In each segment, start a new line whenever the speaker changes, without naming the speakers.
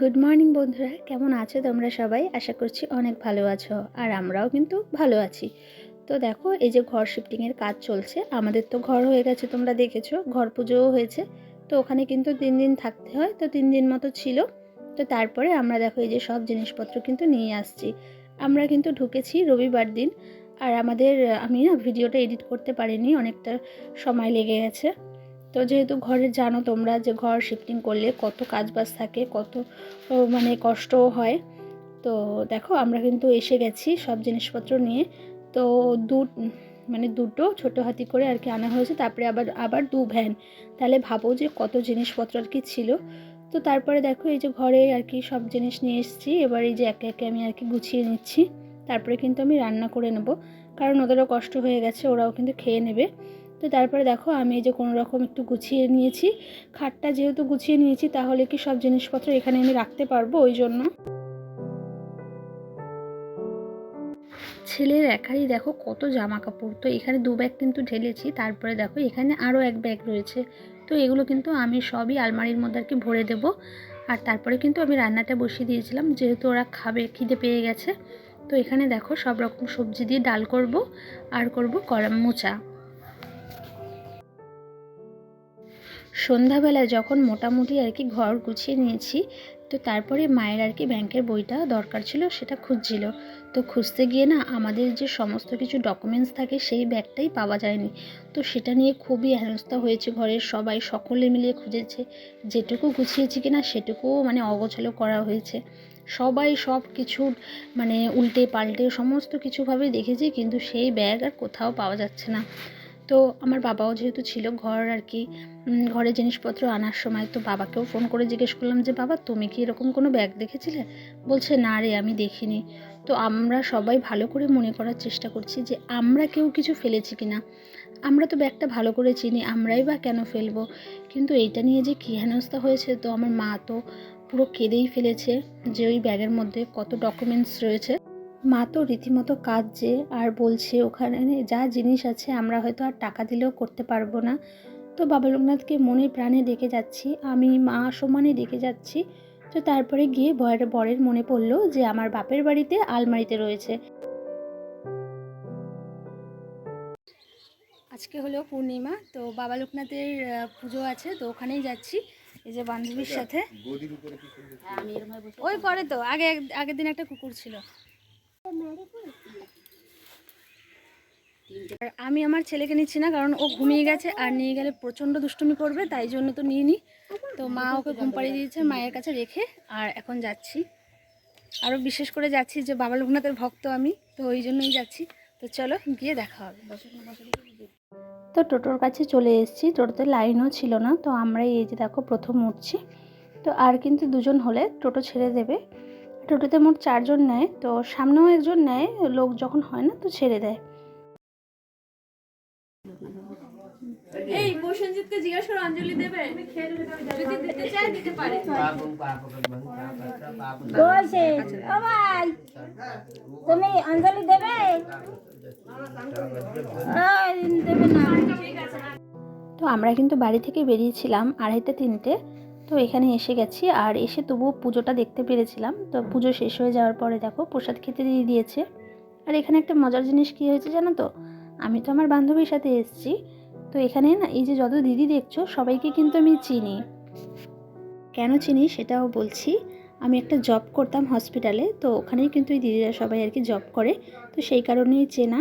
Good morning বন্ধুরা। কেমন আছো তোমরা সবাই? আশা করছি অনেক ভালো আছো, আর আমরাও কিন্তু ভালো আছি। তো দেখো, এই যে ঘর শিফটিংয়ের কাজ চলছে। আমাদের তো ঘর হয়ে গেছে, তোমরা দেখেছ। ঘর পুজোও হয়েছে। তো ওখানে কিন্তু তিন দিন থাকতে হয়, তো তিন দিন মতো ছিল। তো তারপরে আমরা দেখো, এই যে সব জিনিসপত্র কিন্তু নিয়ে আসছি। আমরা কিন্তু ঢুকেছি রবিবার দিন। আর আমাদের, আমি না ভিডিওটা এডিট করতে পারিনি, অনেকটা সময় লেগে গেছে। তো যেহেতু ঘরে জানো তোমরা যে ঘর শিফটিং করলে কত কাজ বাজ থাকে, কত মানে কষ্টও হয়। তো দেখো আমরা কিন্তু এসে গেছি সব জিনিসপত্র নিয়ে। তো দু মানে দুটো ছোটো হাতি করে আর কি আনা হয়েছে, তারপরে আবার আবার দু ভ্যান। তাহলে ভাবো যে কত জিনিসপত্র আর কি ছিল। তো তারপরে দেখো এই যে ঘরে আর কি সব জিনিস নিয়ে এসেছি, এবার এই যে একে একে আমি আর কি গুছিয়ে নিচ্ছি। তারপরে কিন্তু আমি রান্না করে নেব, কারণ ওদেরও কষ্ট হয়ে গেছে, ওরাও কিন্তু খেয়ে নেবে। তো তারপরে দেখো, আমি এই যে কোনো রকম একটু গুছিয়ে নিয়েছি। খাটটা যেহেতু গুছিয়ে নিয়েছি, তাহলে কি সব জিনিসপত্র এখানে আমি রাখতে পারব ওই জন্য? ছেলের একাই দেখো কত জামা কাপড় তো এখানে দু ব্যাগ কিন্তু ঢেলেছি, তারপরে দেখো এখানে আরও এক ব্যাগ রয়েছে। তো এগুলো কিন্তু আমি সবই আলমারির মধ্যে আর কি ভরে দেব। আর তারপরে কিন্তু আমি রান্নাটা বসিয়ে দিয়েছিলাম, যেহেতু ওরা খাবে, খিদে পেয়ে গেছে। তো এখানে দেখো সব রকম সবজি দিয়ে ডাল করব, আর করব কড়া মোচা। সন্ধ্যাবেলায় যখন মোটামুটি আর কি ঘর গুছিয়ে নিয়েছি, তো তারপরে মায়ের আর কি ব্যাংকের বইটা দরকার ছিল, সেটা খুঁজছিল। তো খুঁজতে গিয়ে না আমাদের যে সমস্ত কিছু ডকুমেন্টস থাকে, সেই ব্যাগটাই পাওয়া যায়নি। তো সেটা নিয়ে খুবই হেনস্থা হয়েছে ঘরের সবাই, সকলে মিলিয়ে খুঁজেছে, যেটুকু গুছিয়েছি কিনা সেটুকুও মানে অগোছালো করা হয়েছে। সবাই সব কিছু মানে উল্টে পাল্টে সমস্ত কিছুভাবে দেখেছি, কিন্তু সেই ব্যাগ আর কোথাও পাওয়া যাচ্ছে না। তো আমার বাবাও যেহেতু ছিল ঘর আর কি ঘরে জিনিসপত্র আনার সময় তো বাবাকেও ফোন করে জিজ্ঞেস করলাম যে, বাবা, তুমি কি এরকম কোনো ব্যাগ দেখেছিলে? বলছে, না রে, আমি দেখিনি। তো আমরা সবাই ভালো করে মনে করার চেষ্টা করছি যে, আমরা কেউ কিছু ফেলেছি কি না আমরা তো ব্যাগটা ভালো করে চিনি, আমরাই বা কেন ফেলব? কিন্তু এইটা নিয়ে যে কী হেনস্থা হয়েছে, তো আমার মা তো পুরো কেঁদেই ফেলেছে যে, ওই ব্যাগের মধ্যে কত ডকুমেন্টস রয়েছে। মা তো রীতিমতো কাঁদছে আর বলছে ওখানে যা জিনিস আছে আমরা হয়তো আর টাকা দিলেও করতে পারব না। তো বাবা লোকনাথকে মনে প্রাণে ডেকে যাচ্ছি। আমি মা সমানে ডেকে যাচ্ছি। তো তারপরে গিয়ে বরের বরের মনে পড়ল যে আমার বাপের বাড়িতে আলমারিতে রয়েছে। আজকে হলো পূর্ণিমা তো বাবা লোকনাথের পুজো আছে তো ওখানেই যাচ্ছি। এই যে বান্ধবীর সাথে। ওই করে তো আগে আগের দিন একটা কুকুর ছিল। আর আমি আমার ছেলেকে নিচ্ছি না, কারণ ও ঘুমিয়ে গেছে আর নিয়ে গেলে প্রচণ্ড দুষ্টুমি করবে, তাই জন্য তো নিয়ে নিই তো মা ওকে ঘুম পাড়িয়ে দিয়েছে মায়ের কাছে রেখে, আর এখন যাচ্ছি। আরও বিশেষ করে যাচ্ছি যে বাবা লোকনাথের ভক্ত আমি, তো ওই জন্যই যাচ্ছি। তো চলো গিয়ে দেখা হবে। তো টোটোর কাছে চলে এসেছি, টোটোতে লাইনও ছিল না, তো আমরাই এই যে দেখো প্রথম উঠছি। তো আর কিন্তু দুজন হলে টোটো ছেড়ে দেবে। টোটোতে মোট চারজন নেয় তো সামনেও একজন নেয় লোক যখন হয় না তো ছেড়ে দেয়।
এই প্রসেনজিৎকে জিজ্ঞাসা করো অঞ্জলি দেবে? যদি দিতে চায় দিতে পারে।
বলছে ও ভাই তুমি অঞ্জলি দেবে? দেবে না।
তো আমরা কিন্তু বাড়ি থেকে বেরিয়েছিলাম আড়াইটা তিনটে। তো এখানে এসে গেছি। আর এসে তবুও পুজোটা দেখতে পেরেছিলাম। তো পুজো শেষ হয়ে যাওয়ার পরে দেখো প্রসাদ খেতে দিয়ে দিয়েছে। আর এখানে একটা মজার জিনিস কী হয়েছে জানো তো? আমি তো আমার বান্ধবীর সাথে এসেছি। তো এখানে না এই যে যত দিদি দেখছ, সবাইকে কিন্তু আমি চিনি। কেন চিনি সেটাও বলছি। আমি একটা জব করতাম হসপিটালে, তো ওখানেই কিন্তু এই দিদিরা সবাই আর কি জব করে। তো সেই কারণেই চেনা।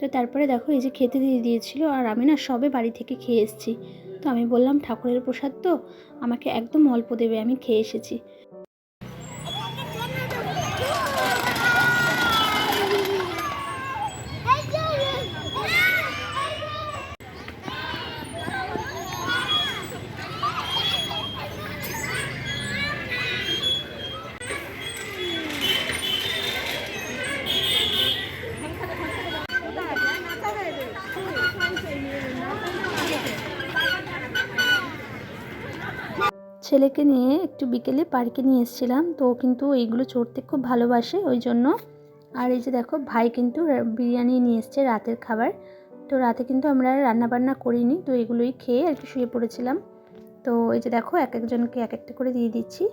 তো তারপরে দেখো এই যে খেতে দিয়ে দিয়েছিল। আর আমি না সবে বাড়ি থেকে খেয়ে এসেছি। তো আমি বললাম ঠাকুরের প্রসাদ তো আমাকে একদম অল্প দেবে আমি খেয়ে এসেছি। ছেলেকে নিয়ে একটু বিকেলে পার্কে নিয়ে এসেছিলাম। তো কিন্তু এইগুলো চড়তে খুব ভালোবাসে, ওই জন্য। আর এই যে দেখো, ভাই কিন্তু বিরিয়ানি নিয়ে এসছে রাতের খাবার। তো রাতে কিন্তু আমরা রান্নাবান্না করিনি, তো এগুলোই খেয়ে আর কি শুয়ে পড়েছিলাম। তো এই যে দেখো, এক একজনকে এক একটা করে দিয়ে দিচ্ছি।